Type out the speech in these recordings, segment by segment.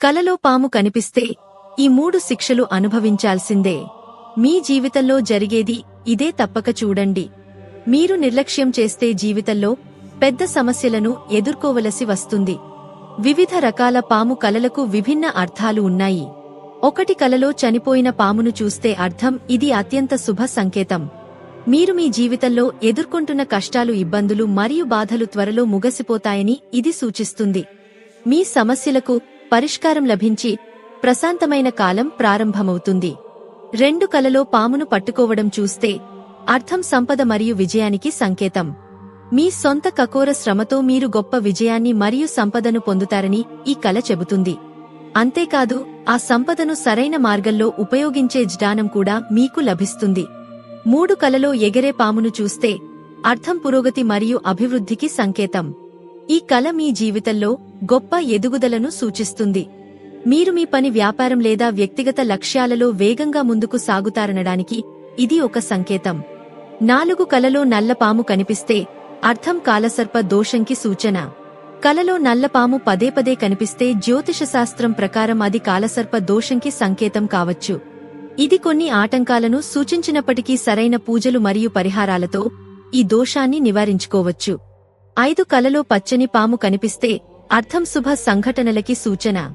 కలలో పాము కనిపిస్తే ఈ మూడు శిక్షలు అనుభవించాల్సిందే. మీ జీవితంలో జరిగేది ఇదే తప్పక చూడండి. మీరు నిర్లక్ష్యం చేస్తే జీవితంలో పెద్ద సమస్యలను ఎదుర్కోవలసి వస్తుంది. వివిధ రకాల పాము కలలకు విభిన్న అర్థాలు ఉన్నాయి. ఒకటి కలలో చనిపోయిన పామును చూస్తే అర్థం ఇది అత్యంత శుభ సంకేతం. మీరు మీ జీవితంలో ఎదుర్కొంటున్న కష్టాలు ఇబ్బందులు మరియు బాధలు త్వరలో ముగసిపోతాయని ఇది సూచిస్తుంది. మీ సమస్యలకు పరిష్కారం లభించి ప్రశాంతమైన కాలం ప్రారంభమవుతుంది. రెండు కలలో పామును పట్టుకోవడం చూస్తే అర్థం సంపద మరియు విజయానికి సంకేతం. మీ సొంత కకోర శ్రమతో మీరు గొప్ప విజయాన్ని మరియు సంపదను పొందుతారని ఈ కల చెబుతుంది. అంతేకాదు ఆ సంపదను సరైన మార్గంలో ఉపయోగించే జ్ఞానం కూడా మీకు లభిస్తుంది. మూడు కలలో ఎగరే పామును చూస్తే అర్థం పురోగతి మరియు అభివృద్ధికి సంకేతం. ఈ కల మీ జీవితంలో గొప్ప ఎదుగుదలను సూచిస్తుంది. మీరు మీ పని వ్యాపారం లేదా వ్యక్తిగత లక్ష్యాలలో వేగంగా ముందుకు సాగుతారనడానికి ఇది ఒక సంకేతం. నాలుగు కలలో నల్లపాము కనిపిస్తే అర్థం కాలసర్ప దోషంకి సూచన. కలలో నల్లపాము పదే పదే కనిపిస్తే జ్యోతిషశాస్త్రం ప్రకారం అది కాలసర్ప దోషంకి సంకేతం కావచ్చు. ఇది కొన్ని ఆటంకాలను సూచించినప్పటికీ సరైన పూజలు మరియు పరిహారాలతో ఈ దోషాన్ని నివారించుకోవచ్చు. ఐదు కలలో పచ్చని పాము కనిపిస్తే అర్థం శుభ సంఘటనలకి సూచన.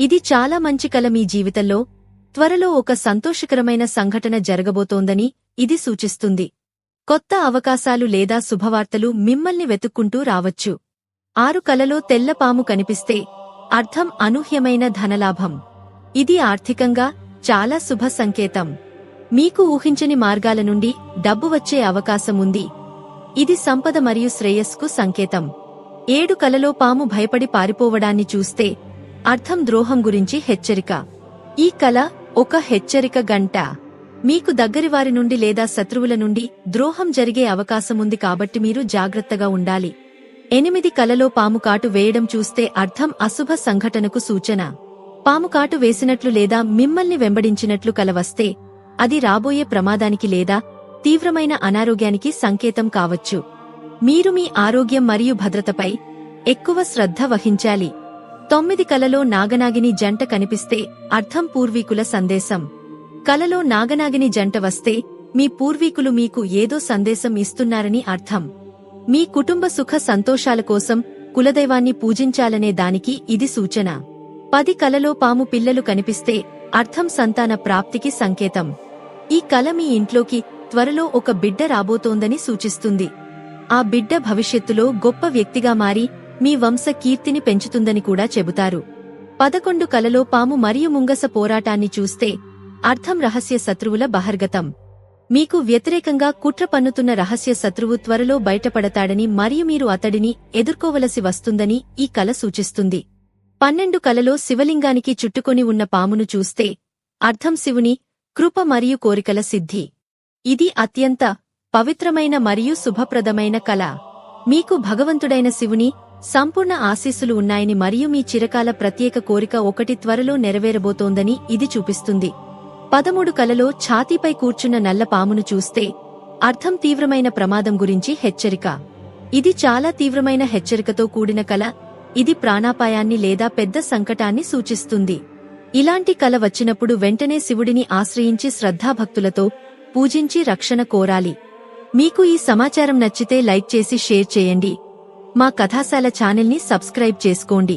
ఇది చాలా మంచి కల మీ జీవితంలో. త్వరలో ఒక సంతోషకరమైన సంఘటన జరగబోతోందని ఇది సూచిస్తుంది. కొత్త అవకాశాలు లేదా శుభవార్తలు మిమ్మల్ని వెతుక్కుంటూ రావచ్చు. ఆరు కలలో తెల్ల పాము కనిపిస్తే అర్థం అనూహ్యమైన ధనలాభం. ఇది ఆర్థికంగా చాలా శుభ సంకేతం. మీకు ఊహించని మార్గాల నుండి డబ్బు వచ్చే అవకాశం ఉంది. ఇది సంపద మరియు శ్రేయస్కు సంకేతం. ఏడు కలలో పాము భయపడి పారిపోవడాన్ని చూస్తే అర్థం ద్రోహం గురించి హెచ్చరిక. ఈ కల ఒక హెచ్చరిక గంట. మీకు దగ్గరివారి నుండి లేదా శత్రువుల నుండి ద్రోహం జరిగే అవకాశముంది కాబట్టి మీరు జాగ్రత్తగా ఉండాలి. ఎనిమిది కలలో పాము కాటు వేయడం చూస్తే అర్థం అశుభ సంఘటనకు సూచన. పాము కాటు వేసినట్లు లేదా మిమ్మల్ని వెంబడించినట్లు కలవస్తే అది రాబోయే ప్రమాదానికి లేదా తీవ్రమైన అనారోగ్యానికి సంకేతం కావచ్చు. మీరు మీ ఆరోగ్యం మరియు భద్రతపై ఎక్కువ శ్రద్ధ వహించాలి. తొమ్మిది కలలో నాగనాగిని జంట కనిపిస్తే అర్థం పూర్వీకుల సందేశం. కలలో నాగనాగిని జంట వస్తే మీ పూర్వీకులు మీకు ఏదో సందేశం ఇస్తున్నారని అర్థం. మీ కుటుంబ సుఖ సంతోషాల కోసం కులదైవాన్ని పూజించాలనే దానికి ఇది సూచన. పది కలలో పాము పిల్లలు కనిపిస్తే అర్థం సంతాన ప్రాప్తికి సంకేతం. ఈ కల మీ ఇంట్లోకి త్వరలో ఒక బిడ్డ రాబోతోందని సూచిస్తుంది. ఆ బిడ్డ భవిష్యత్తులో గొప్ప వ్యక్తిగా మారి మీ వంశ కీర్తిని పెంచుతుందని కూడా చెబుతారు. పదకొండు కలలో పాము మరియు ముంగస పోరాటాన్ని చూస్తే అర్థం రహస్య శత్రువుల బహర్గతం. మీకు వ్యతిరేకంగా కుట్ర పన్నుతున్న రహస్య శత్రువు త్వరలో బయటపడతాడని మరియు మీరు అతడిని ఎదుర్కోవలసి వస్తుందని ఈ కల సూచిస్తుంది. పన్నెండు కలలో శివలింగానికి చుట్టుకొని ఉన్న పామును చూస్తే అర్థం శివుని కృప మరియు కోరికల సిద్ధి. ఇది అత్యంత పవిత్రమైన మరియు శుభప్రదమైన కళ. మీకు భగవంతుడైన శివుని సంపూర్ణ ఆశీస్సులు ఉన్నాయని మరియు మీ చిరకాల ప్రత్యేక కోరిక ఒకటి త్వరలో నెరవేరబోతోందని ఇది చూపిస్తుంది. పదమూడు కలలో ఛాతీపై కూర్చున్న నల్ల పామును చూస్తే అర్థం తీవ్రమైన ప్రమాదం గురించి హెచ్చరిక. ఇది చాలా తీవ్రమైన హెచ్చరికతో కూడిన కల ఇది ప్రాణాపాయాన్ని లేదా పెద్ద సంకటాన్ని సూచిస్తుంది. ఇలాంటి కల వచ్చినప్పుడు వెంటనే శివుడిని ఆశ్రయించి శ్రద్ధాభక్తులతో పూజించి రక్షణ కోరాలి. మీకు ఈ సమాచారం నచ్చితే లైక్ చేసి షేర్ చేయండి. మా కథాశాల ఛానల్ని సబ్స్క్రైబ్ చేసుకోండి.